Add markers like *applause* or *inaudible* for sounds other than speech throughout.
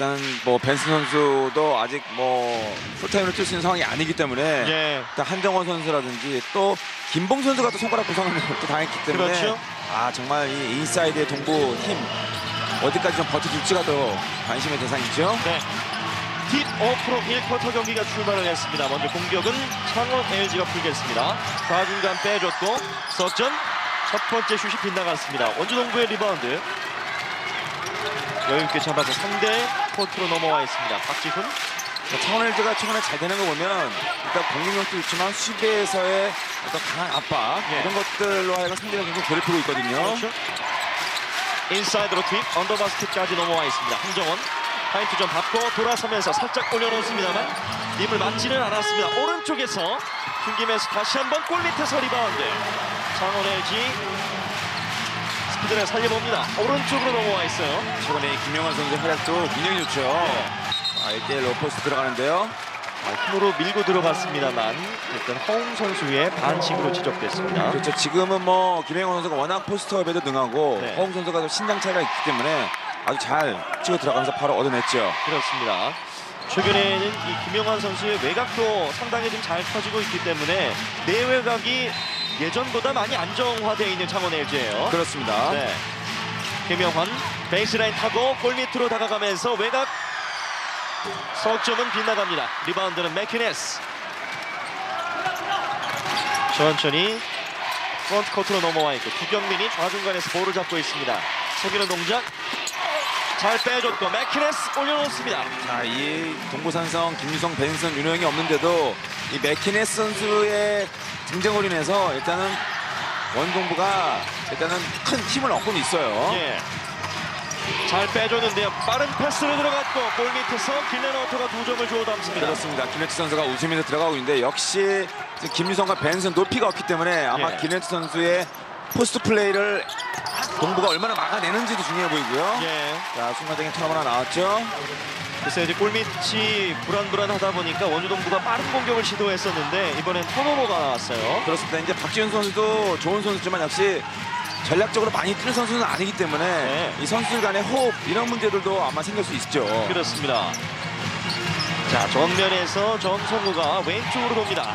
일단 뭐 벤스 선수도 아직 뭐 풀타임으로 뛸수 있는 상황이 아니기 때문에 예. 일단 한정원 선수라든지 또 김봉 선수가 또 손가락 부상을 *laughs* 또 당했기 때문에 그렇죠. 아 정말 이 인사이드의 동부 힘 어디까지 좀 버텨줄지가 더 관심의 대상이죠. 네. 딥 오프로 1쿼터 경기가 출발을 했습니다. 먼저 공격은 창원 LG가 풀겠습니다. 좌중간 빼줬고 석전 첫 번째 슛이 빗나갔습니다. 원주동부의 리바운드 여유있게 잡아서 상대 코트로 넘어와 있습니다. 박지훈 창원 LG가 최근에 잘 되는 거 보면 일단 공격력도 있지만 수비에서의 어떤 강한 압박 예. 이런 것들로 하여금 상대가 굉장히 괴롭히고 있거든요. 그렇죠. 인사이드로 팁 언더바스켓까지 넘어와 있습니다. 한정원 파인트 좀 받고 돌아서면서 살짝 올려놓습니다만 힘을 맞지는 않았습니다. 오른쪽에서 튕기면서 다시 한번 골 밑에서 리바운드. 창원 LG 스피드를 살려봅니다. 오른쪽으로 넘어와 있어요. 최근에 김영환 선수의 활약도 굉장히 좋죠. 아, 1대1 로포스트 들어가는데요. 아, 힘으로 밀고 들어갔습니다만 일단 허웅 선수의 반칙으로 지적됐습니다. 그렇죠. 지금은 뭐 김영환 선수가 워낙 포스트업에도 능하고 네. 허웅 선수가 좀 신장 차이가 있기 때문에 아주 잘 치고 들어가면서 바로 얻어냈죠. 그렇습니다. 최근에는 이 김영환 선수의 외곽도 상당히 좀 잘 터지고 있기 때문에 내외곽이 예전보다 많이 안정화되어 있는 창원 LG예요. 그렇습니다. 네. 김영환 베이스라인 타고 골 밑으로 다가가면서 외곽 석점은 빗나갑니다. 리바운드는 맥키네스. 천천히 프런트 코트로 넘어와 있고 두경민이 좌중간에서 볼을 잡고 있습니다. 속이는 동작 잘 빼줬고 맥키네스 올려놓습니다. 자, 이 동부산성 김유성, 벤슨, 윤호영이 없는데도 이 맥키네스 선수의 등장으로 인해서 일단은 원동부가 일단은 큰 힘을 얻고는 있어요. 예. 잘 빼줬는데요. 빠른 패스로 들어갔고 골 밑에서 길레너트가 두 점을 주워 담습니다. 그렇습니다. 김현치 선수가 웃으면서 들어가고 있는데 역시 김유성과 벤슨 높이가 없기 때문에 아마 예. 김현치 선수의 포스트 플레이를 동부가 얼마나 막아내는지도 중요해 보이고요. 예. 자, 순간적인 턴 하나 나왔죠. 글쎄 이제 골밑이 불안불안하다 보니까 원주 동부가 빠른 공격을 시도했었는데 이번엔 턴오버가 나왔어요. 그렇습니다. 이제 박지훈 선수도 좋은 선수지만 역시 전략적으로 많이 뛰는 선수는 아니기 때문에 네. 이 선수들 간의 호흡 이런 문제들도 아마 생길 수 있죠. 그렇습니다. 자 정면에서 정성우가 왼쪽으로 돕니다.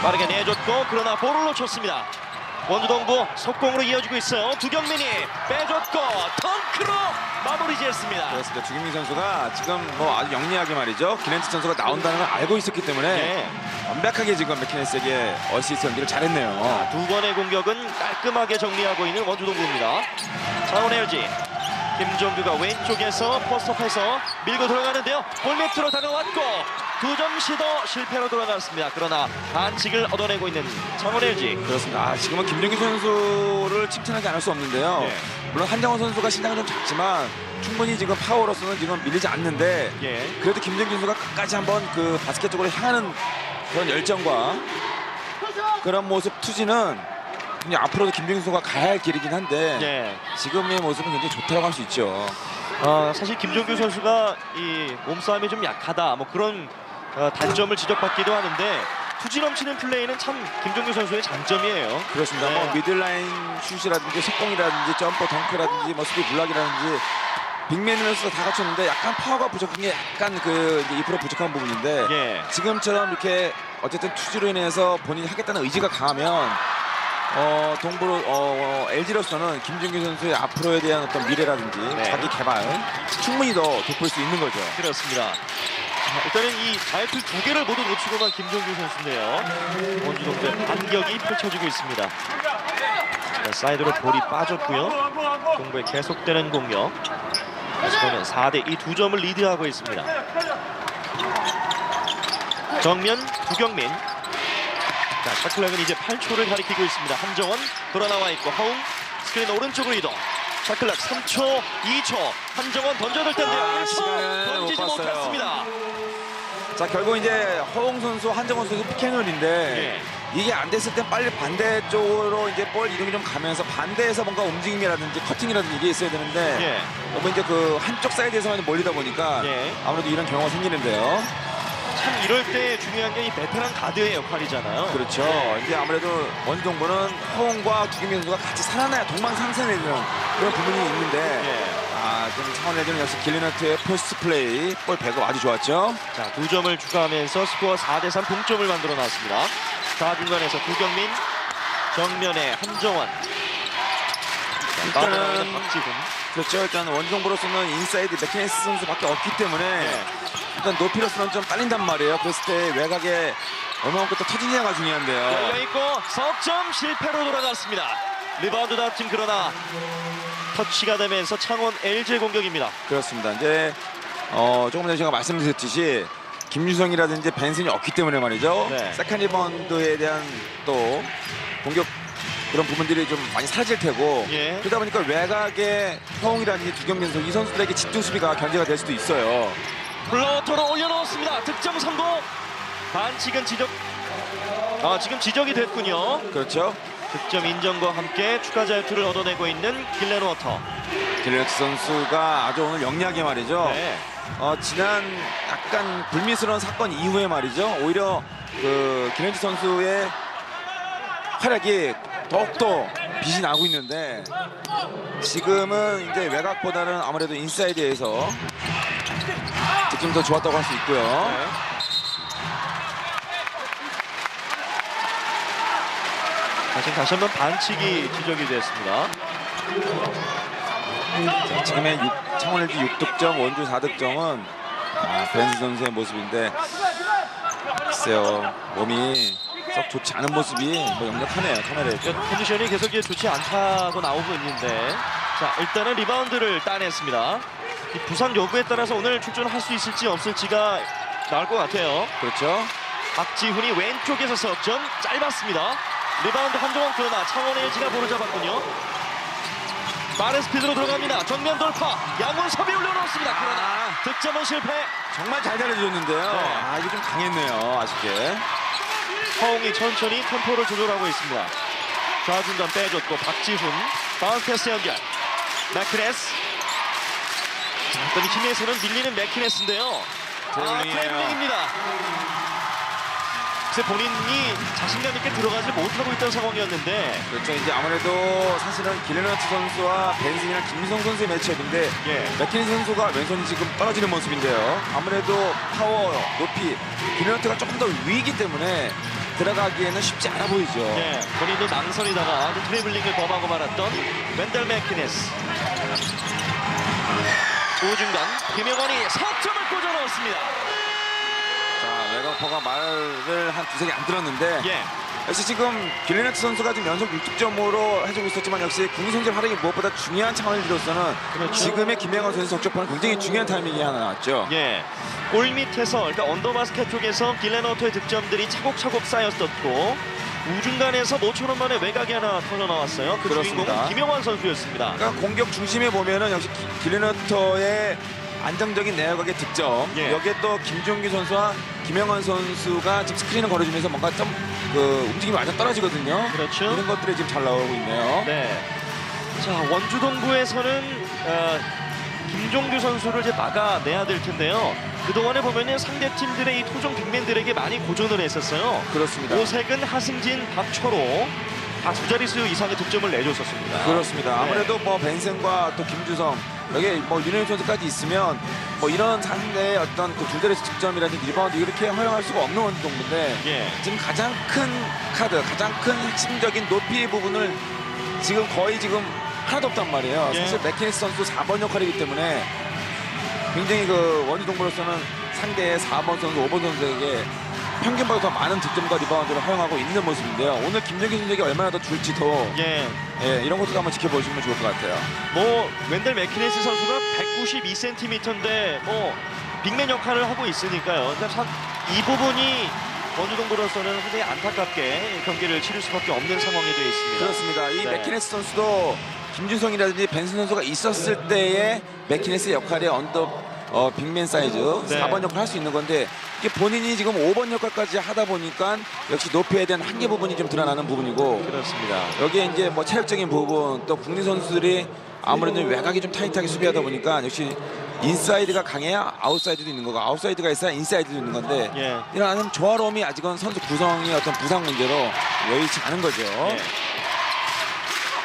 빠르게 내줬고 그러나 볼을 놓쳤습니다. 원주동부 속공으로 이어지고 있어요. 두경민이 빼줬고 덩크로 마무리 지었습니다. 그렇습니다. 주기민 선수가 지금 뭐 아주 영리하게 말이죠. 기렌트 선수가 나온다는 걸 알고 있었기 때문에 네. 완벽하게 지금 맥키네스에게 어시스트 연기를 잘했네요. 두 번의 공격은 깔끔하게 정리하고 있는 원주동부입니다. 차원 LG 김종규가 왼쪽에서 포스트업해서 밀고 들어가는데요. 골밑으로 다가왔고 두 점 시도 실패로 돌아갔습니다. 그러나 반칙을 얻어내고 있는 창원 LG. 그렇습니다. 아, 지금은 김정기 선수를 칭찬하지 않을 수 없는데요. 예. 물론 한정원 선수가 신장은 좀 작지만 충분히 지금 파워로서는 지금 밀리지 않는데 예. 그래도 김정기 선수가 끝까지 한번 그 바스켓 쪽으로 향하는 그런 열정과 그런 모습 투지는 그냥 앞으로도 김정기 선수가 가야 할 길이긴 한데 예. 지금의 모습은 굉장히 좋다고 할 수 있죠. 어, 사실 김종규 선수가 이 몸싸움이 좀 약하다 뭐 그런 어, 단점을 지적받기도 하는데 투지 넘치는 플레이는 참 김종규 선수의 장점이에요. 그렇습니다. 네. 뭐 미들라인 슛이라든지 속공이라든지 점퍼 덩크라든지 뭐 수비 블락이라든지 빅맨으로서 다 갖췄는데 약간 파워가 부족한 게 약간 그2% 부족한 부분인데 예. 지금처럼 이렇게 어쨌든 투지로 인해서 본인이 하겠다는 의지가 강하면 어 동부로 어 LG로서는 김준규 선수의 앞으로에 대한 어떤 미래라든지 네. 자기 개발 충분히 더 돋볼 수 있는 거죠. 그렇습니다. 자, 일단은 이 자유투 두 개를 모두 놓치고만 김종규 선수인데요. 원주동부의 반격이 펼쳐지고 있습니다. 자, 사이드로 볼이 빠졌고요. 동부의 계속되는 공격. 스코어는 4대 2두 점을 리드하고 있습니다. 정면 두경민. 자, 샤클락은 이제 8초를 가리키고 있습니다. 한정원 돌아나와 있고 허웅 스크린 오른쪽으로 이동. 샤클락 3초, 2초. 한정원 던져들 텐데요. 아, 1초 시간을 던지지. 못했습니다. 자 결국 이제 허웅 선수, 한정원 선수 피켄롤인데 예. 이게 안 됐을 땐 빨리 반대쪽으로 이제 볼 이동이 좀 가면서 반대에서 뭔가 움직임이라든지 커팅이라든지 이게 있어야 되는데 예. 너무 이제 그 한쪽 사이드에서만 몰리다 보니까 예. 아무래도 이런 경우가 생기는데요. 참 이럴 때 중요한 게 이 베테랑 가드의 역할이잖아요. 그렇죠. 이제 아무래도 원동부는 허웅과 두기민 선수가 같이 살아나야 동방상선에 되는 그런 부분이 있는데 좀 차원 내주는 역시 길리너트의 포스트 플레이 볼 배가 아주 좋았죠. 자, 두 점을 추가하면서 스코어 4대 3 동점을 만들어 놨습니다. 좌중간에서 구경민, 정면에 한정원. 자, 일단은- 박지훈. 그렇죠. 일단 원정보로서는 인사이드 맥케니스 선수밖에 없기 때문에 네. 일단 높이로서는 좀 딸린단 말이에요. 그랬을 때 외곽에 얼마만큼 또 터지냐가 중요한데요. 열려있고 석점 실패로 돌아갔습니다. 리바운드 다툼 그러나 터치가 되면서 창원 LG 공격입니다. 그렇습니다. 이제 어, 조금 전에 제가 말씀드렸듯이 김유성이라든지 벤슨이 없기 때문에 말이죠. 네. 세컨 리바운드에 대한 또 공격 그런 부분들이 좀 많이 사라질 테고 예. 그러다 보니까 외곽에 허웅이라든지 두경민 선수 이 선수들에게 집중 수비가 견제가 될 수도 있어요. 플로터로 올려놓았습니다. 득점 성공. 반칙은 지적. 아 지금 지적이 됐군요. 그렇죠. 득점 인정과 함께 추가 자유투를 얻어내고 있는 길렌 워터. 길레트 선수가 아주 오늘 영리하게 말이죠. 네. 어, 지난 약간 불미스러운 사건 이후에 말이죠. 오히려 그 김현지 선수의 활약이 더욱더 빛이 나고 있는데 지금은 이제 외곽보다는 아무래도 인사이드에서 득점 더 좋았다고 할 수 있고요. 네. 다시 다시 한번 반칙이 지적이 됐습니다. 자, 지금의 6, 창원 LG 6득점, 원주 4득점은 아, 벤스 선수의 모습인데 글쎄요 몸이 썩 좋지 않은 모습이 뭐 역력하네요 카메라에. 컨디션이 계속 좋지 않다고 나오고 있는데 자 일단은 리바운드를 따냈습니다. 이 부상 여부에 따라서 오늘 출전할 수 있을지 없을지가 나올 것 같아요. 그렇죠. 박지훈이 왼쪽에서 석점 짧았습니다. 리바운드 한정원 그러나 창원 LG가 볼을 잡았군요. 빠른 스피드로 들어갑니다. 정면 돌파. 양원섭이 올려놓습니다. 그러나 득점은 실패. 정말 잘 잘해줬는데요. 네. 아 이게 좀 강했네요. 아쉽게. 허웅이 천천히 템포를 조절하고 있습니다. 좌중간 빼줬고 박지훈 바운스 패스 연결. 자, 어떤 힘에서는 밀리는 맥키네스인데요. 아. 드래블링입니다. 글쎄 본인이 자신감 있게 들어가지 못하고 있던 상황이었는데 그렇죠. 이제 아무래도 사실은 길레너트 선수와 벤슨이랑 김민성 선수의 매치업인데 예. 맥키니 선수가 왼손이 지금 떨어지는 모습인데요. 아무래도 파워, 높이 길레너트가 조금 더 위이기 때문에 들어가기에는 쉽지 않아 보이죠. 예, 본인도 망설이다가 트래블링을 범하고 말았던 웬델 맥키네스. 우중간 김영원이 석점을 꽂아 넣었습니다. 자, 외곽퍼가 말을 한 두세 개 안 들었는데 예. 역시 지금 길레너트 선수가 지금 연속 6득점으로 해주고 있었지만 역시 국민 선수 활약이 무엇보다 중요한 차원으로서는 그렇죠. 지금의 김영원 선수 적적파는 굉장히 중요한 타이밍이 하나 나왔죠. 예. 골 밑에서 그러니까 언더바스켓 쪽에서 길레너트의 득점들이 차곡차곡 쌓였었고 우중간에서 모처럼 만에 외곽이 하나 터져 나왔어요. 그 그렇습니다. 주인공은 김영환 선수였습니다. 그러니까 공격 중심에 보면은 역시 기- 길레너터의 안정적인 내야각의 득점 예. 여기에 또 김종규 선수와 김영환 선수가 지금 스크린을 걸어주면서 뭔가 좀 그 움직임이 완전 떨어지거든요. 그렇죠. 이런 것들이 지금 잘 나오고 있네요. 네. 자 원주 동부에서는 어, 김종규 선수를 이제 막아내야 될 텐데요. 그 동안에 보면은 상대 팀들의 이 토종 빅맨들에게 많이 고전을 했었어요. 그렇습니다. 오색은 하승진, 박철호 다 두 자릿수 이상의 득점을 내줬었습니다. 그렇습니다. 네. 아무래도 뭐 벤슨과 또 김주성 여기 뭐 윤현 선수까지 있으면 뭐 이런 상대의 어떤 그 두자릿수 득점이라든지 리바운드 이렇게 허용할 수가 없는 원동부인데 예. 지금 가장 큰 카드, 가장 큰 핵심적인 높이 부분을 지금 거의 지금 하나도 없단 말이에요. 예. 사실 맥키니스 선수 4번 역할이기 때문에 굉장히 그 원주 동부로서는 상대의 4번 선수, 5번 선수에게 평균보다 더 많은 득점과 리바운드를 허용하고 있는 모습인데요. 오늘 김정기 선수에게 얼마나 더 줄지도 예. 예, 이런 것도 한번 지켜보시면 좋을 것 같아요. 뭐 웬델 맥키네스 선수가 192cm인데 뭐 빅맨 역할을 하고 있으니까요. 참이 부분이 원주동부로서는 굉장히 안타깝게 경기를 치를 수밖에 없는 상황이 되어 있습니다. 그렇습니다. 이 네. 맥키네스 선수도 김준성이라든지 벤슨 선수가 있었을 때의 맥키네스 역할의 언더 어, 빅맨 사이즈 네. 4번 역할 할 수 있는 건데 이게 본인이 지금 5번 역할까지 하다 보니까 역시 높이에 대한 한계 부분이 좀 드러나는 부분이고 그렇습니다. 여기에 이제 뭐 체력적인 부분 또 국내 선수들이 아무래도 외곽이 좀 타이트하게 수비하다 보니까 역시 인사이드가 강해야 아웃사이드도 있는 거고 아웃사이드가 있어야 인사이드도 있는 건데 예. 이런 조화로움이 아직은 선수 구성의 어떤 부상 문제로 여의치 않은 거죠. 예.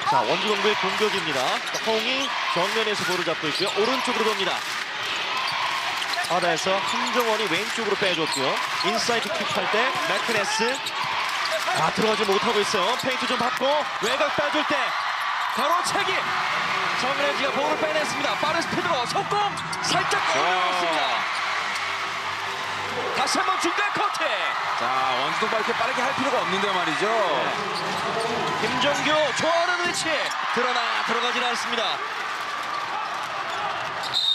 자 원주동부의 공격입니다. 자, 허웅이 정면에서 볼을 잡고 있고요. 오른쪽으로 돕니다. 바다에서 한정원이 왼쪽으로 빼줬고요. 인사이드 킥할 때 맥크네스 아 들어가지 못하고 있어요. 페인트 좀 받고 외곽 빼줄 때 가로채기 정은혜지가 볼을 빼냈습니다. 빠른 스피드로 속공 살짝 올려놓습니다. 다시 한번 중간 커트 자 원주동바 이렇게 빠르게 할 필요가 없는데 말이죠. 김정규 좋아하는 위치 그러나 들어가질 않습니다.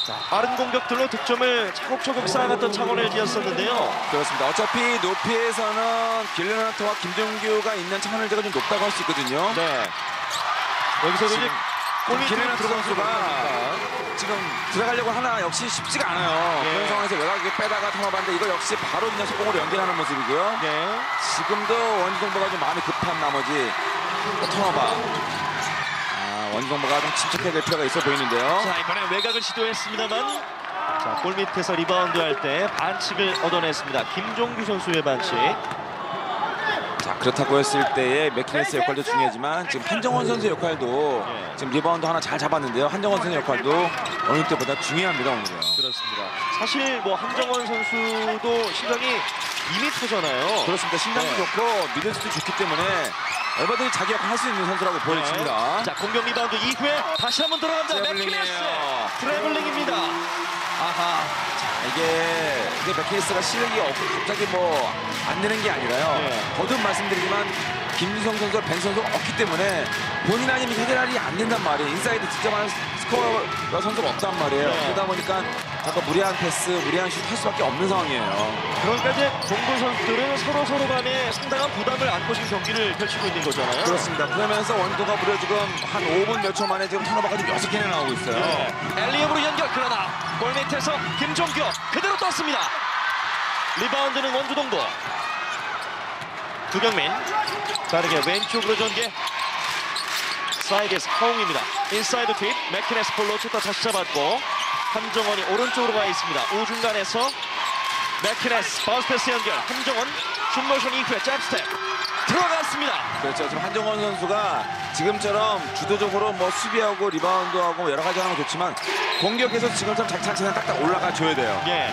자, 빠른 공격들로 득점을 차곡차곡 쌓아갔던 창원 LG였었는데요. 그렇습니다. 어차피 높이에서는 길르나트와 김정규가 있는 창원을제가 좀 높다고 할 수 있거든요. 네. 여기서도 이제 길르나트 들어가서 선수가. 지금 들어가려고 하나 역시 쉽지가 않아요. 예. 그런 상황에서 외곽에 빼다가 통합하는데 이거 역시 바로 그냥 속공으로 연결하는 모습이고요. 네. 지금도 원주동보가 좀 마음이 급한 나머지 턴오버. 아, 원주동보가 좀 침착해야 될 필요가 있어 보이는데요. 자 이번에 외곽을 시도했습니다만 자 골 밑에서 리바운드 할 때 반칙을 얻어냈습니다. 김종규 선수의 반칙. 자 그렇다고 했을 때의 맥키네스 역할도 중요하지만 지금 한정원 선수 역할도 예. 지금 리바운드 하나 잘 잡았는데요. 한정원 선수 역할도 어느 때보다 중요합니다 오늘은. 그렇습니다. 사실 뭐 한정원 선수도 시간이 2m잖아요. 그렇습니다. 신장도 네. 좋고 미들수도 좋기 때문에 얼마든지 자기 역할 할 수 있는 선수라고 보여집니다. 자 공격 리바운드 이후에 다시 한번 들어갑니다. 트래블링이에요. 맥키네스 트래블링입니다. 아하. 이게 이게 맥키네스가 실력이 없, 갑자기 뭐 안 되는 게 아니라요. 네. 거듭 말씀드리지만 김유성 선수와 벤 선수가 없기 때문에 본인 아니면 해결이 안 된단 말이에요. 인사이드 득점하는 스코어 선수가 없단 말이에요. 네. 그러다 보니까 자꾸 무리한 패스, 무리한 슛 할 수밖에 없는 상황이에요. 그러니까 이제 동부 선수들은 서로 서로 간에 상당한 부담을 안고 지금 경기를 펼치고 있는 거잖아요. 그렇습니다. 그러면서 원도가 무려 지금 한 5분 몇 초 만에 지금 턴오버가 지금 6개나 나오고 있어요. 네. 엘리엄으로 연결 그러나 골 밑에서 김종규 그대로 떴습니다. 리바운드는 원주동부. 두경민 빠르게 왼쪽으로 전개. 사이드에서 허웅입니다. 인사이드 팁 맥키네스 볼로 쳤다 다시 잡았고 한정원이 오른쪽으로 가 있습니다. 우중간에서 맥키네스 바운스 패스 연결 한정원 슛모션 이후에 잽스텝 들어갔습니다. 그렇죠. 지금 한정원 선수가 지금처럼 주도적으로 뭐 수비하고 리바운드하고 뭐 여러 가지 하는 건 좋지만 공격에서 지금처럼 작차차는 딱딱 올라가 줘야 돼요. 예.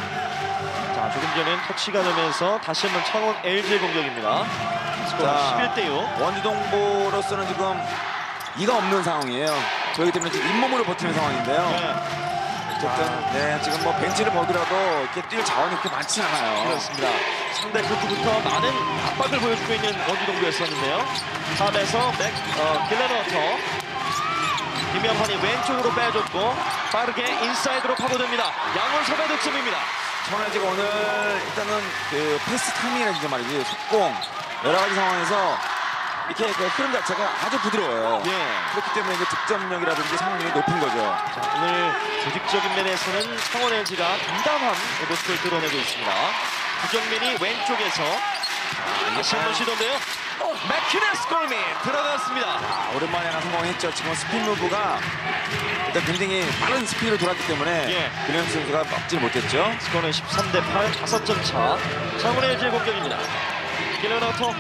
자, 조금 전엔 터치가 되면서 다시 한번 창원 LG의 공격입니다. 스코어 자. 11대 6. 원주동보로서는 지금 이가 없는 상황이에요. 그렇기 때문에 지금 잇몸으로 버티는 상황인데요. 네, 어쨌든 네, 지금 뭐 벤치를 보더라도 이렇게 뛸 자원이 그렇게 많지는 않아요. 그렇습니다. 상대 코트부터 많은 압박을 보여주고 있는 원주동부였었는데요. 탑에서 맥, 어, 길레너터 김영환이 왼쪽으로 빼줬고 빠르게 인사이드로 파고듭니다. 양원섭의 득점입니다. 천하지가 오늘 일단은 그 패스 타이밍이라든지 말이지 속공 여러 가지 상황에서 이렇게 그 흐름 자체가 아주 부드러워요. 예. 그렇기 때문에 이제 득점력이라든지 성공률이 높은 거죠. 자, 오늘 조직적인 면에서는 창원 LG가 담담한 모습을 드러내고 있습니다. 구경민이 왼쪽에서 다시 한번 시도인데요. 맥키네스 골밑 들어갔습니다. 아, 오랜만에 하나 성공했죠. 지금 스핀 무브가 일단 굉장히 빠른 스피드로 돌았기 때문에 예. 김현 선수가 막지를 못했죠. 스코어는 13 대 8, 5점 차. 창원 LG의 공격입니다. 길레너터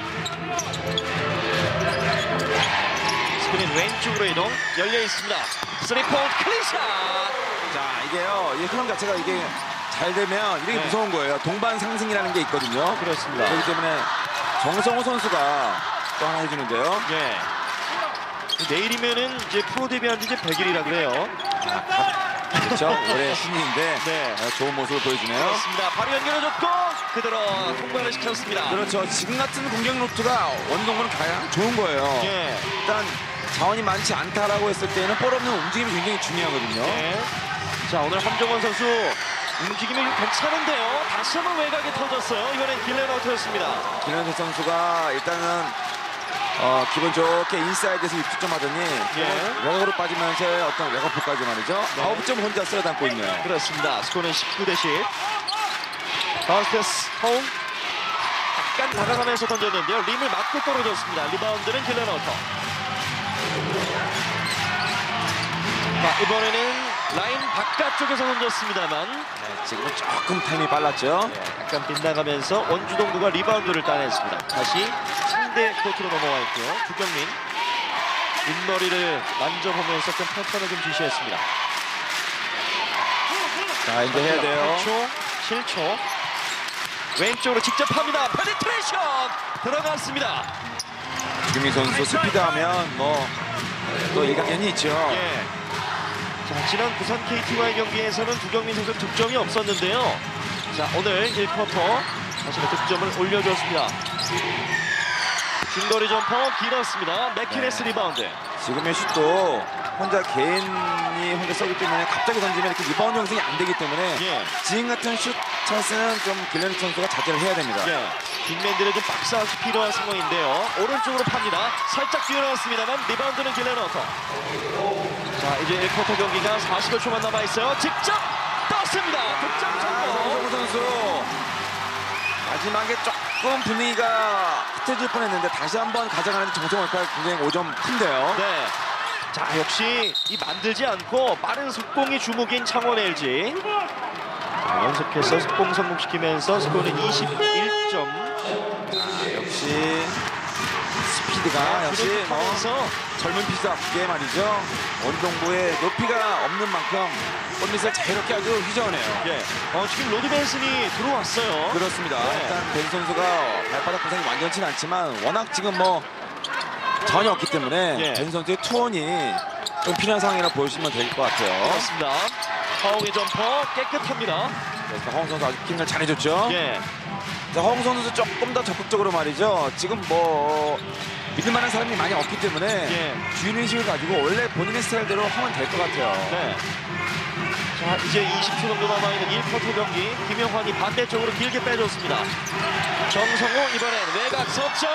스크린 왼쪽으로 이동 열려 있습니다. 3포인트 클린샷. 자 이게요, 이 흐름 자체가 이게 잘 되면 이렇게 네. 무서운 거예요. 동반 상승이라는 게 있거든요. 그렇습니다. 그렇기 때문에 정성호 선수가 또 하나 해주는데요. 예. 내일이면은 이제 프로 데뷔한 지 이제 100일이라 그래요. 그렇죠. 올해 *laughs* 신인인데 네. 어, 좋은 모습을 보여주네요. 그렇습니다. 바로 연결해줬고 그대로 통과를 시켰습니다. 그렇죠. 지금 같은 공격 루트가 원동부는 가장 좋은 거예요. 예. 일단 자원이 많지 않다라고 했을 때는 볼 없는 움직임이 굉장히 중요하거든요. 예. 자 오늘 함정원 선수 움직임이 괜찮은데요. 다시 한번 외곽에 터졌어요. 이번엔 길레너트였습니다. 김현석 선수가 일단은 어, 기분 좋게 인사이드에서 6득점 하더니 예. 외곽으로 빠지면서의 어떤 외곽포까지 말이죠. 네. 9점 혼자 쓸어 담고 있네요. 그렇습니다. 스코어는 19 대 10. 바운스 패스 허웅 약간 다가가면서 던졌는데요. 림을 맞고 떨어졌습니다. 리바운드는 길레너터. 자 이번에는 라인 바깥쪽에서 던졌습니다만 네, 지금은 조금 타임이 빨랐죠. 네, 약간 빗나가면서 원주동부가 리바운드를 따냈습니다. 다시 상대 코트로 넘어와 있고요. 주경민 윗머리를 만져보면서 좀 패턴을 좀 지시했습니다. 자 이제 해야 돼요. 8초, 7초. 왼쪽으로 직접 합니다. 페니트레이션 들어갔습니다. 김민 선수 스피드하면 뭐 또 일각견이 있죠. 예. 자, 지난 부산 KT와의 경기에서는 두경민 선수 득점이 없었는데요. 자, 오늘 1쿼터 자신의 득점을 올려줬습니다. 중거리 점퍼 길었습니다. 맥키네스 리바운드. 지금의 슛도 혼자 개인 이 혼자 쏘기 때문에 갑자기 던지면 이렇게 리바운드 형성이 안 되기 때문에 예. 지금 같은 슛 찬스는 좀 길렌 선수가 자제를 해야 됩니다. 예. 빅맨들의 좀 박스아웃이 필요한 상황인데요. 오른쪽으로 팝니다. 살짝 뛰어나왔습니다만 리바운드는 길레너터. 자, 이제 1쿼터 경기가 40여 초만 남아있어요. 직접 떴습니다. 득점 성공. 정성우 선수 마지막에 조금 분위기가 흐트질 뻔했는데 다시 한번 가져가는 역할 굉장히 5점 큰데요. 네. 자 역시 이 만들지 않고 빠른 속공이 주목인 창원 LG. 자, 연속해서 속공 성공시키면서 스코어는 21점. 역시 스피드가 역시 뭐 하면서 젊은 피자답게 말이죠. 원동부의 높이가 없는 만큼 골밑을 자유롭게 아주 휘저어내요. 예. 어, 지금 로드 벤슨이 들어왔어요. 그렇습니다. 네. 일단 벤 선수가 발바닥 부상이 완전치는 않지만 워낙 지금 뭐 전혀 없기 때문에 예. 벤 선수의 투혼이 좀 필요한 상황이라 보시면 될 것 같아요. 그렇습니다. 허웅의 점퍼 깨끗합니다. 그래서 허웅 선수 아주 킹을 잘해줬죠. 예. 자, 허웅 선수 조금 더 적극적으로 말이죠. 지금 뭐 믿을 만한 사람이 많이 없기 때문에 예. 주인의식을 가지고 원래 본인의 스타일대로 하면 될 것 같아요. 네. 자 이제 20초 정도 남아있는 1쿼터 경기. 김영환이 반대쪽으로 길게 빼줬습니다. 정성호 이번엔 외곽 석점.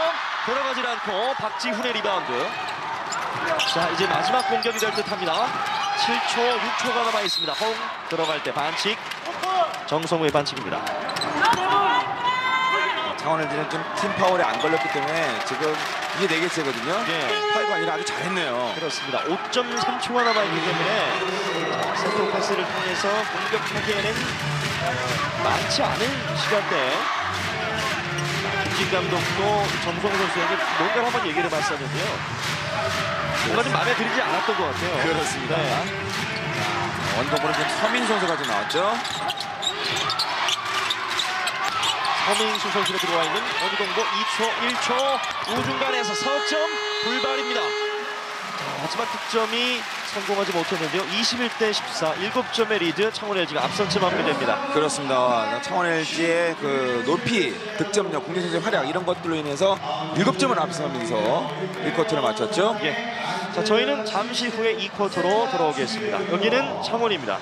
들어가질 않고 박지훈의 리바운드. 자 이제 마지막 공격이 될 듯 합니다. 7초 6초가 남아있습니다. 허웅 들어갈 때 반칙. 정성호의 반칙입니다 LG는 좀 팀 파울에 안 걸렸기 때문에 지금 이게 네 개째거든요. 예. 파이가 아니라 아주 잘했네요. 그렇습니다 5.3초가 남아있기 때문에 자, 센터 패스를 통해서 공격하기에는 어, 많지 않은 시간대에 김진 감독도 정성호 선수에게 뭔가를 한번 얘기를 해봤었는데요. 뭔가 좀 마음에 들지 않았던 것 같아요. 그렇습니다. 네. 지금 서민 선수가 좀 나왔죠. 서민수 선수가 들어와 있는 어디동보 2초, 1초 우중간에서 석점 불발입니다. 자, 마지막 득점이 성공하지 못했는데요. 21대 14, 7점의 리드 창원 LG가 앞선 채 마무리됩니다. 그렇습니다. 창원 LG의 그 높이, 득점력, 공격 선수의 활약 이런 것들로 인해서 7점을 앞서면서 1쿼터를 마쳤죠. 예. 자, 저희는 잠시 후에 2쿼터로 돌아오겠습니다. 여기는 창원입니다.